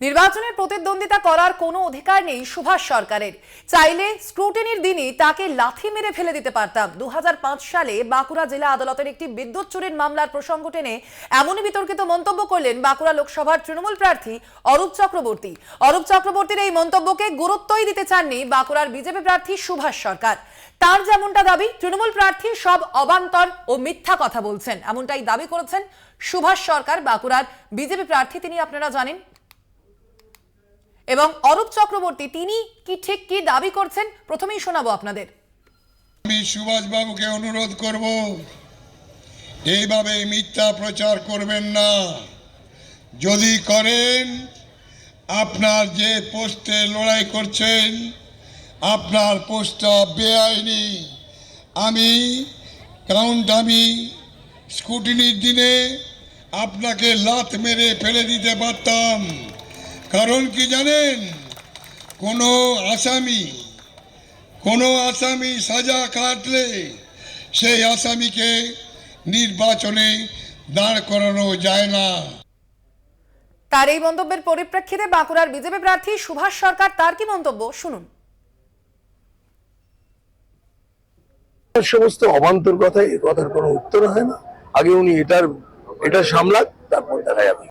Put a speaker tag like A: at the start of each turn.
A: নির্বাচনের প্রতিদ্বন্দ্বিতা করার কোনো অধিকার নেই সুভাষ সরকারের। চাইলে স্ক্রুটিনির দিনই তাকে লাথি মেরে ফেলে দিতে পারতাম। দুহাজার পাঁচ সালে বাঁকুড়া জেলা আদালতের একটি বিদ্যুৎ চুরির মামলার প্রসঙ্গ টেনে এমনই বিতর্কিত মন্তব্য করলেন বাঁকুড়া লোকসভার তৃণমূল প্রার্থী অরূপ চক্রবর্তী। অরূপ চক্রবর্তীর এই মন্তব্যকে গুরুত্বই দিতে চাননি বাঁকুড়ার বিজেপি প্রার্থী সুভাষ সরকার। তার যেমনটা দাবি, তৃণমূল প্রার্থী সব অবান্তর ও মিথ্যা কথা বলছেন। এমনটাই দাবি করেছেন সুভাষ সরকার বাঁকুড়ার বিজেপি প্রার্থী। তিনি আপনারা জানেন এবং অরূপ চক্রবর্তী, তিনি কি ঠিক কি দাবি করছেন? প্রথমেই শোনাবো আপনাদের।
B: আমি সুভাষবাবুকে অনুরোধ করব, এইভাবে মিথ্যা প্রচার করবেন না। যদি করেন, আপনার যে পোস্টে লড়াই করছেন, আপনার পোস্টটা বেআইনি। আমি কাউন্ট, আমি স্কুটিনির দিনে আপনাকে লাত মেরে ফেলে দিতে পারতাম। কারণ কি জানেন? কোনো আসামি কোনো আসামি সাজা কাটলে সেই আসামিকে নির্বাচনে দাঁড় করানো যায় না।
A: তার এই মন্তব্যের পরিপ্রেক্ষিতে বাঁকুড়ার বিজেপি প্রার্থী সুভাষ সরকার তার কি মন্তব্য? শুনুন।
C: সমস্ত অবান্তর কথা এই কথার কোনো উত্তর হয় না। আগে উনি এটার এটা সামলাক তারপর দেখা যাবে।